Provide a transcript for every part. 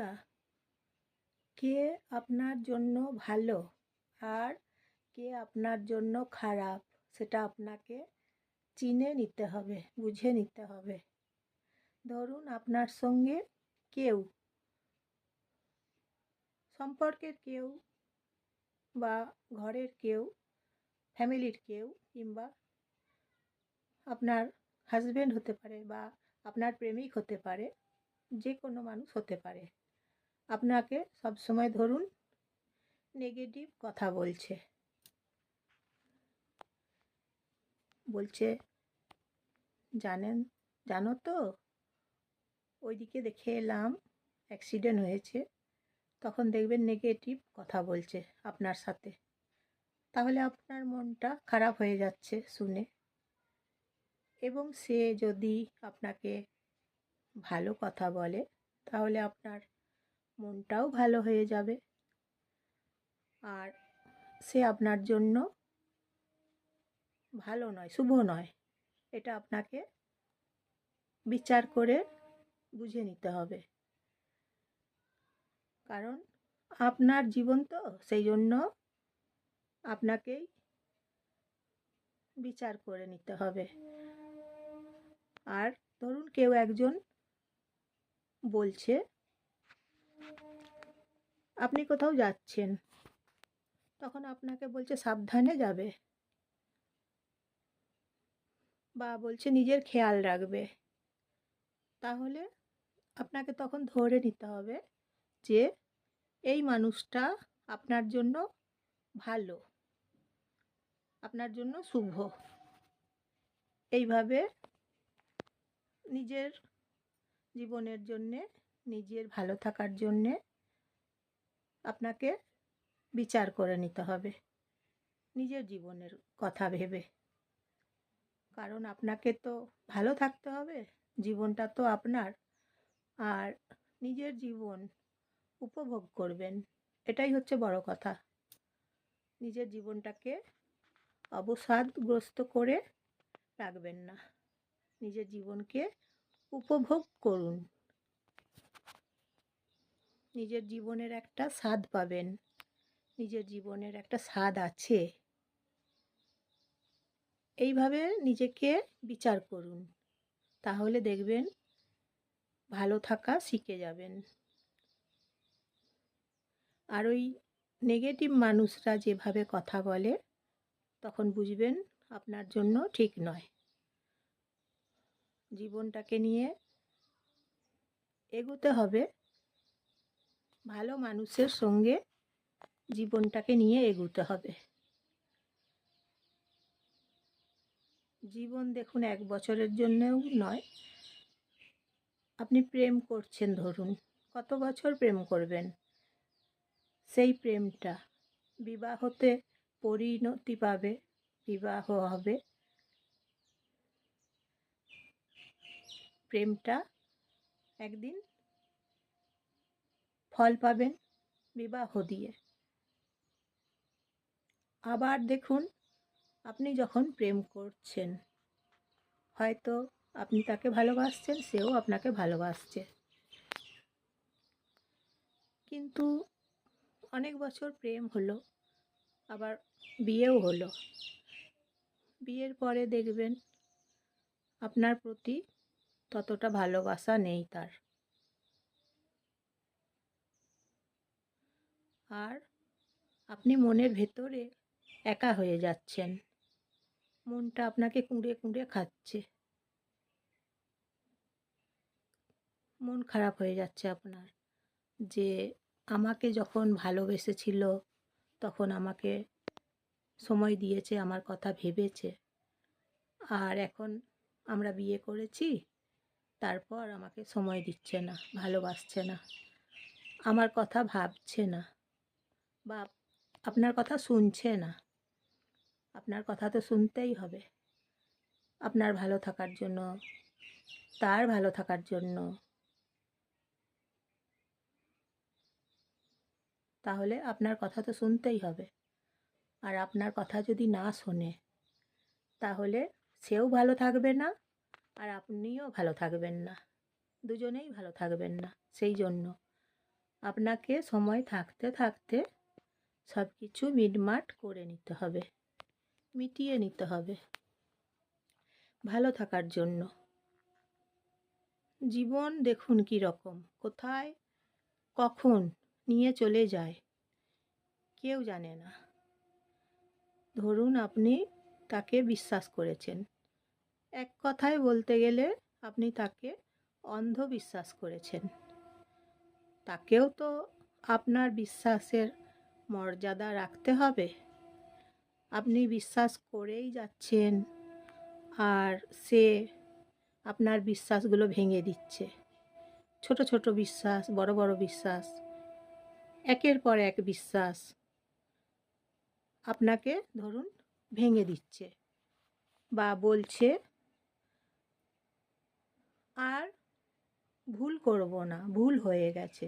বন্ধুরা, কে আপনার জন্য ভালো আর কে আপনার জন্য খারাপ সেটা আপনাকে চিনে নিতে হবে, বুঝে নিতে হবে। ধরুন আপনার সঙ্গে কেউ, সম্পর্কের কেউ বা ঘরের কেউ, ফ্যামিলির কেউ কিংবা আপনার হাজবেন্ড হতে পারে বা আপনার প্রেমিক হতে পারে, যে কোনো মানুষ হতে পারে। আপনাকে সবসময় ধরুন নেগেটিভ কথা বলছে। বলছে, জানেন, জানো তো? ওইদিকে দেখে এলাম অ্যাক্সিডেন্ট হয়েছে। তখন দেখবেন নেগেটিভ কথা বলছে আপনার সাথে। তাহলে আপনার মনটা খারাপ হয়ে যাচ্ছে শুনে। এবং সে যদি আপনাকে ভালো কথা বলে, তাহলে আপনার মনটাও ভালো হয়ে যাবে। আর সে আপনার জন্য ভালো নয়, শুভ নয়। এটা আপনাকে বিচার করে বুঝে নিতে হবে। কারণ আপনার জীবন তো সেই জন্য আপনাকেই বিচার করে নিতে হবে। আর ধরুন কেউ একজন বলছে আপনি কোথাও যাচ্ছেন। তখন আপনাকে বলছে, সাবধানে যাবে। বা বলছে, নিজের খেয়াল রাখবে। তাহলে আপনাকে তখন ধরে নিতে হবে যে, এই মানুষটা আপনার জন্য ভালো, আপনার জন্য শুভ। এইভাবে নিজের জীবনের জন্যে, নিজের ভালো থাকার জন্যে আপনাকে বিচার করে নিতে হবে। নিজের জীবনের কথা ভেবে। কারণ আপনাকে তো ভালো থাকতে হবে, জীবনটা তো আপনার। আর নিজের জীবন উপভোগ করবেন, এটাই হচ্ছে বড় কথা। নিজের জীবনটাকে অবসাদগ্রস্ত করে রাখবেন না। নিজের জীবনকে উপভোগ করুন। নিজের জীবনের একটা স্বাদ পাবেন। নিজের জীবনের একটা স্বাদ আছে। এইভাবে নিজেকে বিচার করুন। তাহলে দেখবেন ভালো থাকা শিখে যাবেন। আর ওই নেগেটিভ মানুষরা যেভাবে কথা বলে, তখন বুঝবেন আপনার জন্য ঠিক নয়। জীবনটাকে নিয়ে এগোতে হবে। ভালো মানুষের সঙ্গে জীবনটাকে নিয়ে এগোতে হবে। জীবন দেখুন এক বছরের জন্যও নয়। আপনি প্রেম করছেন ধরুন, কত বছর প্রেম করবেন? সেই প্রেমটা বিবাহতে পরিণতি পাবে, বিবাহ হবে। প্রেমটা একদিন ফল পাবেন বিবাহ দিয়ে। আবার দেখুন, আপনি যখন প্রেম করছেন, হয়তো আপনি তাকে ভালোবাসছেন, সেও আপনাকে ভালোবাসছে। কিন্তু অনেক বছর প্রেম হলো, আবার বিয়েও হলো। বিয়ের পরে দেখবেন, আপনার প্রতি ততটা ভালোবাসা নেই তার। আর আপনি মনের ভেতরে একা হয়ে যাচ্ছেন। মনটা আপনাকে কুঁড়ে কুঁড়ে খাচ্ছে। মন খারাপ হয়ে যাচ্ছে আপনার। যে আমাকে যখন ভালোবেসেছিল, তখন আমাকে সময় দিয়েছে, আমার কথা ভেবেছে। আর এখন আমরা বিয়ে করেছি, তারপর আমাকে সময় দিচ্ছে না, ভালোবাসছে না। আমার কথা ভাবছে না। বা আপনার কথা শুনছে না। আপনার কথা তো শুনতেই হবে। আপনার ভালো থাকার জন্য, তার ভালো থাকার জন্য। তাহলে আপনার কথা তো শুনতেই হবে। আর আপনার কথা যদি না শোনে, তাহলে সেও ভালো থাকবে না, আর আপনিও ভালো থাকবেন না। দুজনেই ভালো থাকবেন না, সেই জন্য। আপনাকে সময় থাকতে থাকতে সব কিছু মিটমাট করে নিতে হবে। মিটিয়ে নিতে হবে। ভালো থাকার জন্য। জীবন দেখুন কি রকম। কোথায়, কখন, নিয়ে চলে যায়। কেউ জানে না। ধরুন আপনি তাকে বিশ্বাস করেছেন। এক কথায় বলতে গেলে আপনি তাকে অন্ধবিশ্বাস করেছেন। তাকেও তো আপনার বিশ্বাসের মর্যাদা রাখতে হবে। আপনি বিশ্বাস করেই যাচ্ছেন আর সে আপনার বিশ্বাসগুলো ভেঙে দিচ্ছে। ছোট ছোট বিশ্বাস, বড় বড় বিশ্বাস, একের পর এক বিশ্বাস আপনাকে ধরুন ভেঙে দিচ্ছে বা বলছে, আর ভুল করব না, ভুল হয়ে গেছে।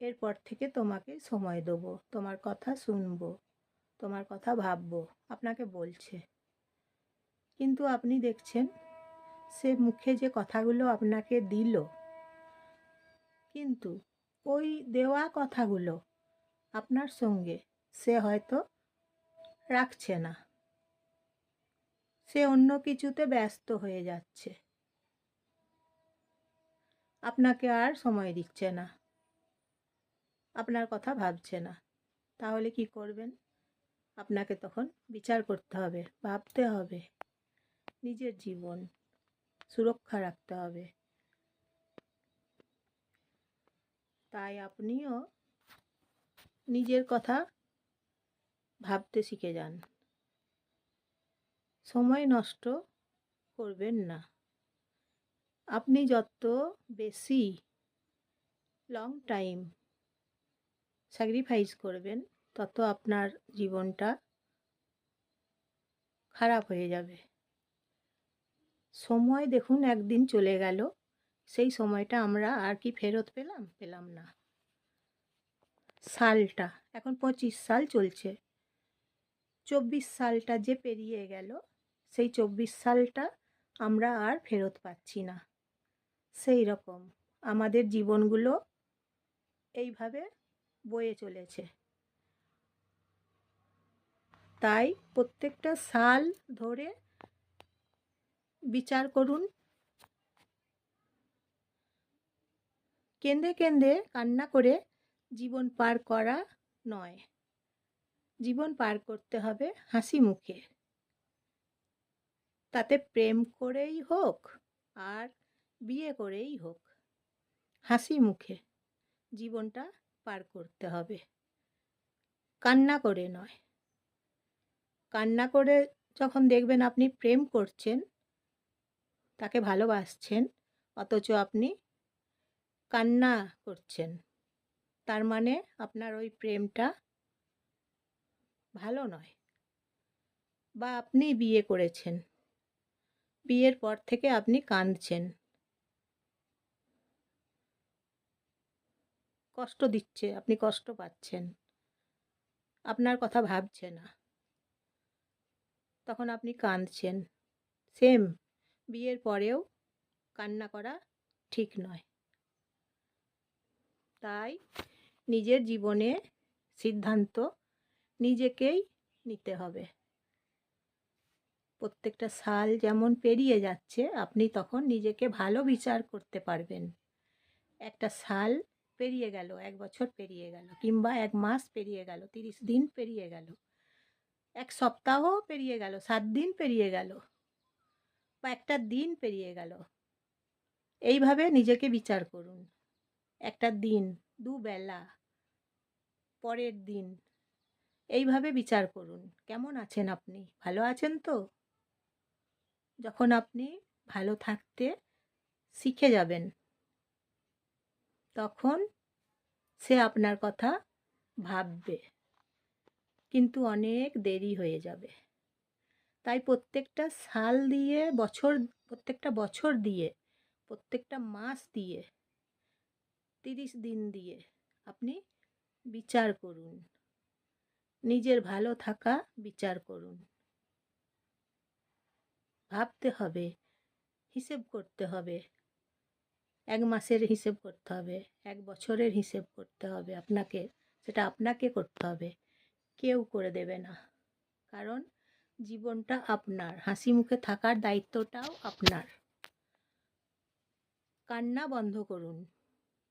এরপর থেকে তোমাকে সময় দেবো, তোমার কথা শুনব, তোমার কথা ভাববো, আপনাকে বলছে। কিন্তু আপনি দেখছেন, সে মুখে যে কথাগুলো আপনাকে দিল, কিন্তু ওই দেওয়া কথাগুলো আপনার সঙ্গে সে হয়তো রাখছে না। সে অন্য কিছুতে ব্যস্ত হয়ে যাচ্ছে। আপনাকে আর সময় দিচ্ছে না। আপনার কথা ভাবছে না। তাহলে কি করবেন? আপনাকে তখন বিচার করতে হবে, ভাবতে হবে। নিজের জীবন সুরক্ষা রাখতে হবে। তাই আপনিও নিজের কথা ভাবতে শিখে যান। সময় নষ্ট করবেন না। আপনি যত বেশি লং টাইম স্যাক্রিফাইস করবেন, তত আপনার জীবনটা খারাপ হয়ে যাবে। সময় দেখুন, একদিন চলে গেল। সেই সময়টা আমরা আর কি ফেরত পেলাম? পেলাম না। সালটা, এখন পঁচিশ সাল চলছে। চব্বিশ সালটা যে পেরিয়ে গেল, সেই চব্বিশ সালটা আমরা আর ফেরত পাচ্ছি না। সেই রকম। আমাদের জীবনগুলো এইভাবে বয়ে চলেছে। তাই প্রত্যেকটা সাল ধরে বিচার করুন। কেঁদে কেঁদে কান্না করে জীবন পার করা নয়। জীবন পার করতে হবে হাসি মুখে। তাতে প্রেম করেই হোক আর বিয়ে করেই হোক। হাসি মুখে জীবনটা পার করতে হবে। কান্না করে নয়। কান্না করে যখন দেখবেন আপনি প্রেম করছেন, তাকে ভালোবাসছেন, অথচ আপনি কান্না করছেন, তার মানে আপনার ওই প্রেমটা ভালো নয়। বা আপনি বিয়ে করেছেন, বিয়ের পর থেকে আপনি কাঁদছেন। কষ্ট দিচ্ছে, আপনি কষ্ট পাচ্ছেন। আপনার কথা ভাবছে না। তখন আপনি কাঁদছেন। সেম, বিয়ের পরেও কান্না করা ঠিক নয়। তাই নিজের জীবনে সিদ্ধান্ত নিজেকেই নিতে হবে। প্রত্যেকটা সাল যেমন পেরিয়ে যাচ্ছে, আপনি তখন নিজেকে ভালো বিচার করতে পারবেন। একটা সাল পেরিয়ে গেল, এক বছর পেরিয়ে গেল কিংবা এক মাস পেরিয়ে গেল, তিরিশ দিন পেরিয়ে গেল, এক সপ্তাহ পেরিয়ে গেল, সাত দিন পেরিয়ে গেল বা একটা দিন পেরিয়ে গেল। এইভাবে নিজেকে বিচার করুন। একটা দিন দুবেলা পরের দিন, এইভাবে বিচার করুন। কেমন আছেন আপনি? ভালো আছেন তো? যখন আপনি ভালো থাকতে শিখে যাবেন। তখন সে আপনার কথা ভাববে। কিন্তু অনেক দেরি হয়ে যাবে। তাই প্রত্যেকটা সাল দিয়ে বছর, প্রত্যেকটা বছর দিয়ে, প্রত্যেকটা মাস দিয়ে, তিরিশ দিন দিয়ে আপনি বিচার করুন। নিজের ভালো থাকা বিচার করুন। ভাবতে হবে, হিসেব করতে হবে। এক মাসের হিসেব করতে হবে, এক বছরের হিসেব করতে হবে আপনাকে, সেটা আপনাকে করতে হবে, কেউ করে দেবে না। কারণ জীবনটা আপনার, হাসি মুখে থাকার দায়িত্বটাও আপনার। কান্না বন্ধ করুন,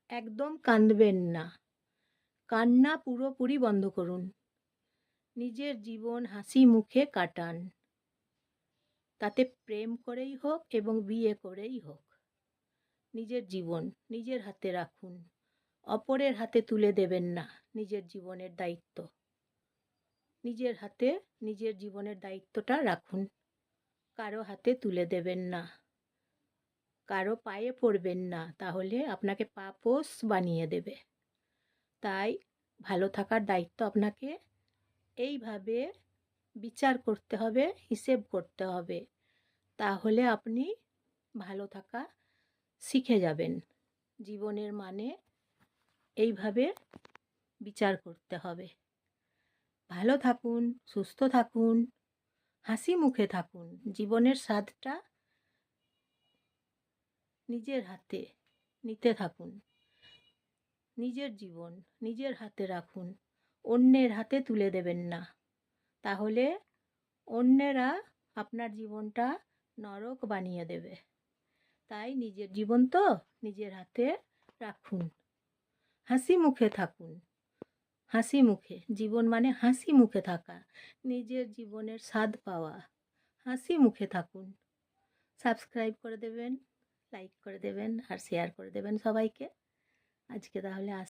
একদম কাঁদবেন না। কান্না পুরোপুরি বন্ধ করুন, নিজের জীবন হাসি মুখে কাটান। তাতে প্রেম করেই হোক এবং বিয়ে করেই হোক। নিজের জীবন নিজের হাতে রাখুন। অপরের হাতে তুলে দেবেন না নিজের জীবনের দায়িত্ব। নিজের হাতে নিজের জীবনের দায়িত্বটা রাখুন। কারও হাতে তুলে দেবেন না। কারও পায়ে পড়বেন না, তাহলে আপনাকে পাপোস বানিয়ে দেবে। তাই ভালো থাকার দায়িত্ব আপনাকে এইভাবে বিচার করতে হবে, হিসেব করতে হবে। তাহলে আপনি ভালো থাকা শিখে যাবেন। জীবনের মানে? এইভাবে বিচার করতে হবে। ভালো থাকুন সুস্থ থাকুন হাসি মুখে থাকুন। জীবনের স্বাদটা নিজের হাতে নিতে থাকুন। নিজের জীবন নিজের হাতে রাখুন। অন্যের হাতে তুলে দেবেন না। তাহলে অন্যেরা আপনার জীবনটা নরক বানিয়ে দেবে। তাই নিজের জীবন তো নিজের হাতে রাখুন। হাসি মুখে থাকুন। হাসি মুখে। জীবন মানে হাসি মুখে থাকা। নিজের জীবনের স্বাদ পাওয়া। হাসি মুখে থাকুন। সাবস্ক্রাইব করে দেবেন, লাইক করে দেবেন আর শেয়ার করে দেবেন সবাইকে। আজকে তাহলে আস